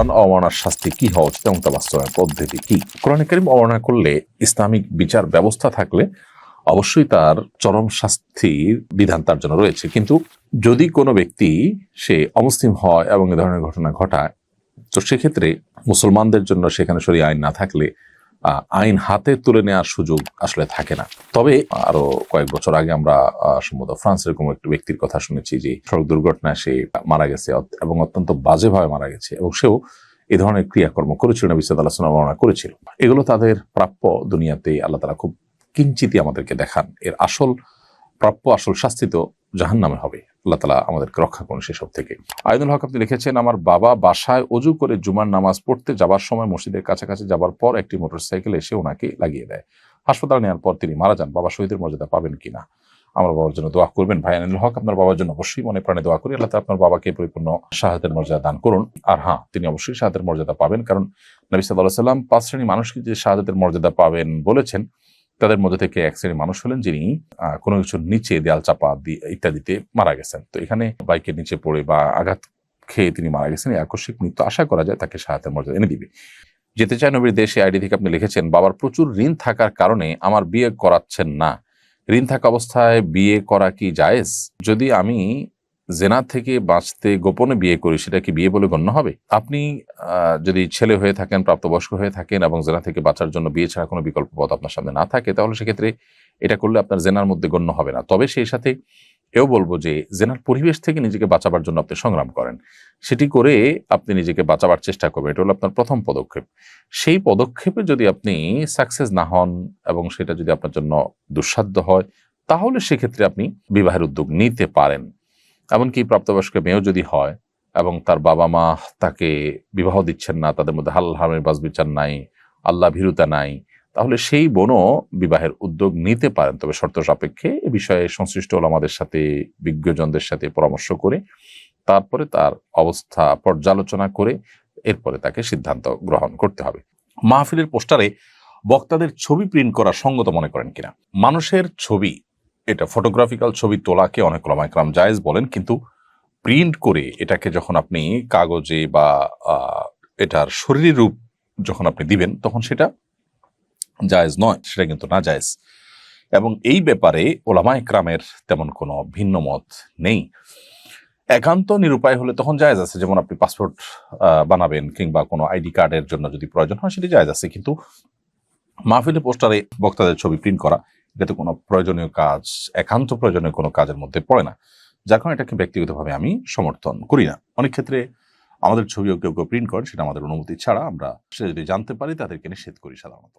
কোরআন অবমাননার শাস্তি কি হওয়া উচিত এবং তা বাস্তবায়ন পদ্ধতি কি? কোরআন করিম অবমাননা করলে ইসলামিক বিচার ব্যবস্থা থাকলে অবশ্যই তার চরম শাস্তির বিধান তার জন্য রয়েছে। কিন্তু যদি কোনো ব্যক্তি সে অমুসলিম হয় এবং এ ধরনের ঘটনা ঘটায়, তো সেক্ষেত্রে মুসলমানদের জন্য সেখানে সরি আইন না থাকলে আইন হাতে তুলে নেওয়ার সুযোগ আসলে থাকে না। তবে আরও কয়েক বছর আগে আমরা সম্ভবত ফ্রান্সের কোনো একটি ব্যক্তির কথা শুনেছি যে সড়ক দুর্ঘটনায় সে মারা গেছে এবং অত্যন্ত বাজেভাবে মারা গেছে এবং সেও এই ধরনের ক্রিয়াকর্ম করেছিল, নবী সাল্লাহ সাল্লাম বর্ণনা করেছিল। এগুলো তাদের প্রাপ্য দুনিয়াতে আল্লাহ তালা খুব কিঞ্চিতই আমাদেরকে দেখান। এর আসল, প্রাপ্য আসল শাস্তি তো জাহান নামে হবে। আল্লাহ তালা আমাদেরকে রক্ষা করুন সেসব থেকে। আইনুল হক আপনি লিখেছেন, আমার বাবা বাসায় অজু করে জুমার নামাজ পড়তে যাবার সময় মসজিদের কাছাকাছি যাবার পর একটি মোটরসাইকেল এসে ওনাকে লাগিয়ে দেয়। হাসপাতাল নেওয়ার পর তিনি মারা যান। বাবা শহীদের মর্যাদা পাবেন কিনা আমার বাবার জন্য দোয়া করবেন। ভাই আইনুল হক, আপনার বাবার জন্য অবশ্যই মনে প্রাণে দোয়া করি। আল্লাহ আপনার বাবাকে পরিপূর্ণ শাহাদের মর্যাদা দান করুন। আর হ্যাঁ তিনি অবশ্যই শাহাদের মর্যাদা পাবেন। কারণ নবী সাল্লাহ সাল্লাম পাঁচ শ্রেণি মানুষকে যে শাহাদের মর্যাদা পাবেন বলেছেন তাদের মধ্যে থেকে এক শ্রেণির মানুষ হলেন যিনি কোনো কিছুর নিচে দেয়াল চাপা ইত্যাদিতে মারা গেছেন। তো এখানে বাইকের নিচে পড়ে বা আঘাত খেয়ে তিনি মারা গেছেন, এই আকস্মিক মৃত্যু আশা করা যায় তাকে সাহায্যের মর্যাদা এনে দিবে। যেতে চায় নবীর দেশে আইডি থেকে আপনি লিখেছেন, বাবার প্রচুর ঋণ থাকার কারণে আমার বিয়ে করাচ্ছেন না। ঋণ থাকা অবস্থায় বিয়ে করা কি জায়েজ? যদি আমি জেনা থেকে বাঁচতে গোপনে বিয়ে করি, সেটা কি বিয়ে বলে গণ্য হবে? আপনি যদি ছেলে হয়ে থাকেন, প্রাপ্তবয়স্ক হয়ে থাকেন এবং জেনা থেকে বাঁচার জন্য বিয়ে ছাড়া কোনো বিকল্প পথ আপনার সামনে না থাকে, তাহলে সেক্ষেত্রে এটা করলে আপনার জেনার মধ্যে গণ্য হবে না। তবে সেই সাথে এও বলব যে, জেনার পরিবেশ থেকে নিজেকে বাঁচাবার জন্য আপনি সংগ্রাম করেন। সেটি করে আপনি নিজেকে বাঁচাবার চেষ্টা করবেন, এটা হলো আপনার প্রথম পদক্ষেপ। সেই পদক্ষেপে যদি আপনি সাকসেস না হন এবং সেটা যদি আপনার জন্য দুঃসাধ্য হয়, তাহলে সেক্ষেত্রে আপনি বিবাহের উদ্যোগ নিতে পারেন। এমনকি প্রাপ্তবয়স্ক মেয়েও যদি হয় এবং তার বাবা মা তাকে বিবাহ দিচ্ছেন না, তাদের মধ্যে হাল হামের বাস বিচার নাই, আল্লাহ ভীরুতা নাই, তাহলে সেই বোনও বিবাহের উদ্যোগ নিতে পারেন। তবে শর্ত সাপেক্ষে এ বিষয়ে সংশ্লিষ্ট ওলামাদের সাথে, বিজ্ঞজনদের সাথে পরামর্শ করে, তারপরে তার অবস্থা পর্যালোচনা করে, এরপরে তাকে সিদ্ধান্ত গ্রহণ করতে হবে। মাহফিলের পোস্টারে বক্তাদের ছবি প্রিন্ট করা সঙ্গত মনে করেন কিনা? মানুষের ছবি এটা ফটোগ্রাফিক্যাল ছবি তোলাকে অনেক ওলামাইকরাম জায়েজ বলেন, কিন্তু প্রিন্ট করে এটাকে যখন আপনি কাগজে বা এটার শরীরী রূপ যখন আপনি দিবেন, তখন সেটা জায়েজ নয়, সেটা কিন্তু না জায়েজ। এবং এই ব্যাপারে ওলামা একরামের তেমন কোনো ভিন্ন মত নেই। একান্ত নিরুপায় হলে তখন জায়েজ আছে, যেমন আপনি পাসপোর্ট বানাবেন কিংবা কোনো আইডি কার্ডের জন্য যদি প্রয়োজন হয়, সেটি জায়েজ আছে। কিন্তু মাহফিলে পোস্টারে বক্তাদের ছবি প্রিন্ট করা এটাতে কোনো প্রয়োজনীয় কাজ, একান্ত প্রয়োজনীয় কোনো কাজের মধ্যে পড়ে না। যার কারণে এটাকে ব্যক্তিগতভাবে আমি সমর্থন করি না। অনেক ক্ষেত্রে আমাদের ছবিও কেউ কেউ প্রিন্ট করেন, সেটা আমাদের অনুমতি ছাড়া আমরা সে যদি জানতে পারি, তাদেরকে নিষেধ করি সাধারণত।